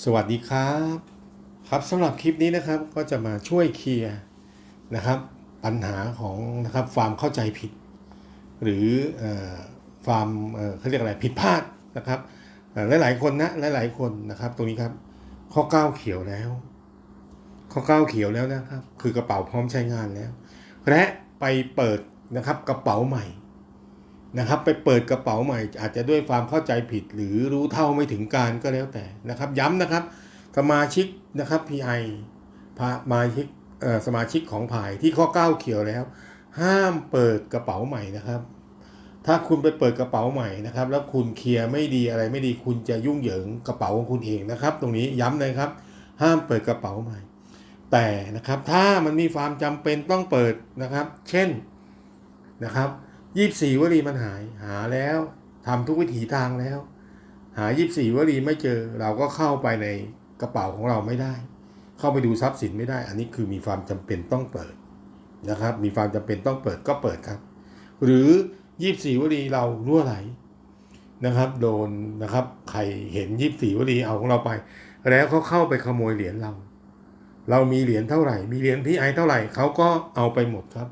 สวัสดีครับ ครับสำหรับคลิปนี้นะครับก็จะมาช่วยเคลียร์นะครับ ปัญหาของนะครับความเข้าใจผิด หรือเออความเอ่อเขาเรียกอะไรผิดพลาดนะครับเอ่อหลายๆคนนะหลายๆคนนะครับ ตรงนี้ครับข้อก้าวเขียวแล้ว ข้อก้าวเขียวแล้วนะครับ คือกระเป๋าพร้อมใช้งานแล้ว และไปเปิดนะครับกระเป๋าใหม่ นะครับไปเปิดกระเป๋าใหม่ อาจจะด้วยความเข้าใจผิด หรือรู้เท่าไม่ถึงการก็แล้วแต่นะครับ ย้ำนะครับ สมาชิกนะครับ PI พามาชิกสมาชิกของภายที่ข้อก้าเขียวแล้ว ห้ามเปิดกระเป๋าใหม่นะครับ ถ้าคุณไปเปิดกระเป๋าใหม่นะครับ แล้วคุณเคลียร์ไม่ดีอะไรไม่ดีคุณจะยุ่งเหยิงกระเป๋าของคุณเองนะครับ ตรงนี้ย้ำเลยครับ ห้ามเปิดกระเป๋าใหม่ แต่นะครับถ้ามันมีความจำเป็นต้องเปิดนะครับ เช่นนะครับ ยี่สิบสี่วลีมันหาย หาแล้วทำทุกวิถีทางแล้ว หายี่สิบสี่วลีไม่เจอ เราก็เข้าไปในกระเป๋าของเราไม่ได้ เข้าไปดูทรัพย์สินไม่ได้ อันนี้คือมีความจำเป็นต้องเปิดนะครับ มีความจำเป็นต้องเปิดก็เปิดครับ หรือยี่สิบสี่วลีเรารั่วไหลนะครับ โดนนะครับ ใครเห็นยี่สิบสี่วลีเอาของเราไป แล้วเขาเข้าไปขโมยเหรียญเรา เรามีเหรียญเท่าไหร่ มีเหรียญพี่ไอเท่าไหร่เขาก็เอาไปหมดครับ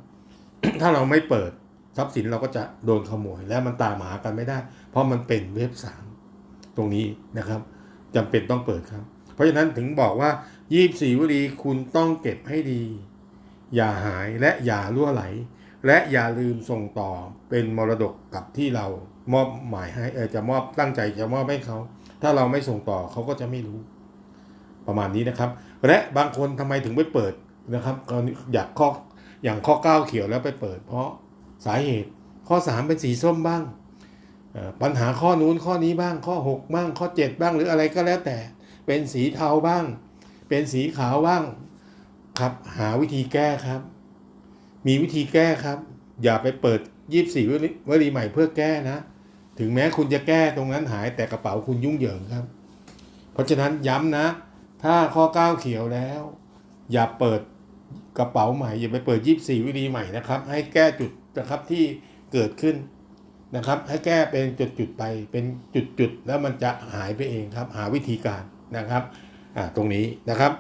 ถ้าเราไม่เปิด ทรัพย์สินเราก็จะโดนขโมย และมันตามหากันไม่ได้ เพราะมันเป็นเว็บสามตรงนี้นะครับจำเป็นต้องเปิดครับ เพราะฉะนั้นถึงบอกว่า 24วลีคุณต้องเก็บให้ดี อย่าหายและอย่าล่วไหล และอย่าลืมส่งต่อเป็นมรดกกับที่เรามอบหมายให้เออจะมอบตั้งใจจะมอบให้เขา ถ้าเราไม่ส่งต่อเขาก็จะไม่รู้ ประมาณนี้นะครับ และบางคนทำไมถึงไม่เปิดนะครับอยากข้ออย่างข้อก้าเขียวแล้วไปเปิด เพราะ สาเหตุ ข้อ 3 เป็นสีส้มบ้าง ปัญหาข้อนู้นข้อนี้บ้าง ข้อ 6 บ้าง ข้อ 7 บ้างหรืออะไรก็แล้วแต่ เป็นสีเทาบ้าง เป็นสีขาวบ้าง ครับหาวิธีแก้ครับ มีวิธีแก้ครับ อย่าไปเปิดยีบสีวลีวลีใหม่เพื่อแก้นะ ถึงแม้คุณจะแก้ตรงนั้นหายแต่กระเป๋าคุณยุ่งเหยิงครับ เพราะฉะนั้นย้ำนะ ถ้าข้อก้าเขียวแล้ว อย่าเปิด กระเป๋าใหม่อย่าไปเปิดยีบสี่วิธีใหม่นะครับ ให้แก้จุดนะครับที่เกิดขึ้นนะครับ ให้แก้เป็นจุดๆไปเป็นจุดๆแล้วมันจะหายไปเองครับ หาวิธีการนะครับอ่าตรงนี้นะครับ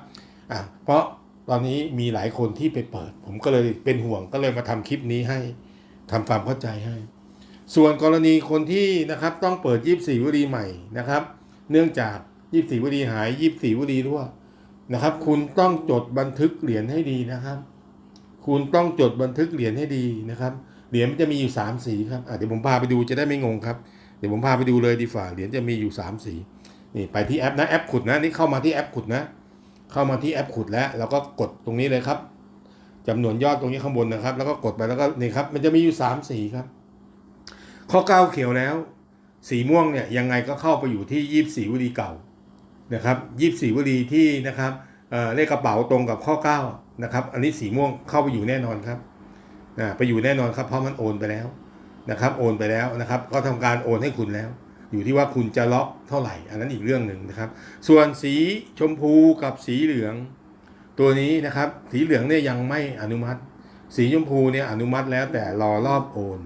อ่าเพราะตอนนี้มีหลายคนที่ไปเปิด ผมก็เลยเป็นห่วงก็เลยมาทำคลิปนี้ให้ทำความเข้าใจให้ ส่วนกรณีคนที่นะครับต้องเปิดยีบสี่วลีใหม่นะครับ เนื่องจากยีบสี่วลีหายยีบสี่วลีรั่ว นะครับ คุณต้องจดบันทึกเหรียญให้ดีนะครับ คุณต้องจดบันทึกเหรียญให้ดีนะครับ เหรียญมันจะมีอยู่สามสีครับเดี๋ยวผมพาไปดูจะได้ไม่งงครับ เดี๋ยวผมพาไปดูเลยดีฝ่าเหรียญจะมีอยู่สามสีนี่ไปที่แอปนะแอปขุดนะนี่เข้ามาที่แอปขุดนะ เข้ามาที่แอปขุดแล้วเราก็กดตรงนี้เลยครับจำนวนยอดตรงนี้ข้างบนนะครับ แล้วก็กดไปแล้วก็นี่ครับ มันจะมีอยู่สามสีครับ ข้อเก้าเขียวแล้ว สีม่วงเนี่ยยังไงก็เข้าไปอยู่ที่ยี่สีวลีเก่า นะครับยี่สีวลีที่นะครับเเลขกระเป๋าตรงกับข้อเก้านะครับอันนี้สีม่วงเข้าไปอยู่แน่นอนครับนะไปอยู่แน่นอนครับเพราะมันโอนไปแล้วนะครับโอนไปแล้วนะครับก็ทำการโอนให้คุณแล้ว อยู่ที่ว่าคุณจะล็อกเท่าไหร่ อันนั้นอีกเรื่องหนึ่งนะครับ ส่วนสีชมพูกับสีเหลือง ตัวนี้นะครับสีเหลืองเนี่ยยังไม่อนุมัติ สีชมพูเนี่ยอนุมัติแล้วแต่รอรอบโอน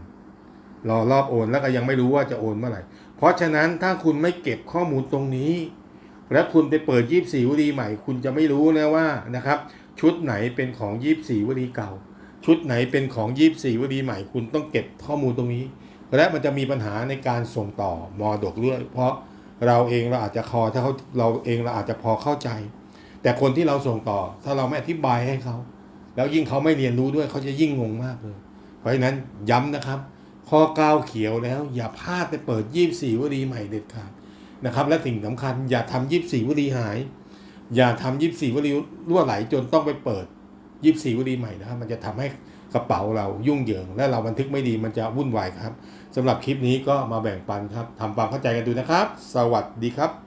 รอรอบโอนแล้วก็ยังไม่รู้ว่าจะโอนเมื่อไหร่ เพราะฉะนั้นถ้าคุณไม่เก็บข้อมูลตรงนี้ แล้วคุณไปเปิดยีบสีวลีใหม่ คุณจะไม่รู้นะว่านะครับ ชุดไหนเป็นของยีบสีวลีเก่า ชุดไหนเป็นของยีบสี่วลีใหม่ คุณต้องเก็บข้อมูลตรงนี้ และมันจะมีปัญหาในการส่งต่อมอดกด้วยเพราะเราเองเราอาจจะคอถ้าเขาเราเองเราอาจจะพอเข้าใจ แต่คนที่เราส่งต่อถ้าเราไม่อธิบายให้เขา แล้วยิ่งเขาไม่เรียนรู้ด้วยเขาจะยิ่งงงมากเลย เพราะฉะนั้นย้ำนะครับข้อก้าวเขียวแล้ว อย่าพลาดไปเปิดยีบสี่วลีใหม่เด็ดขาด นะครับ และสิ่งสำคัญอย่าทำยีบสี่วลีหาย อย่าทำยีบสี่วลีรั่วไหลจนต้องไปเปิดยีบสี่วลีใหม่นะครับ มันจะทำให้กระเป๋าเรายุ่งเหยิง และเราบันทึกไม่ดีมันจะวุ่นวายครับสำหรับคลิปนี้ก็มาแบ่งปันครับทำความเข้าใจกันดูนะครับ สวัสดีครับ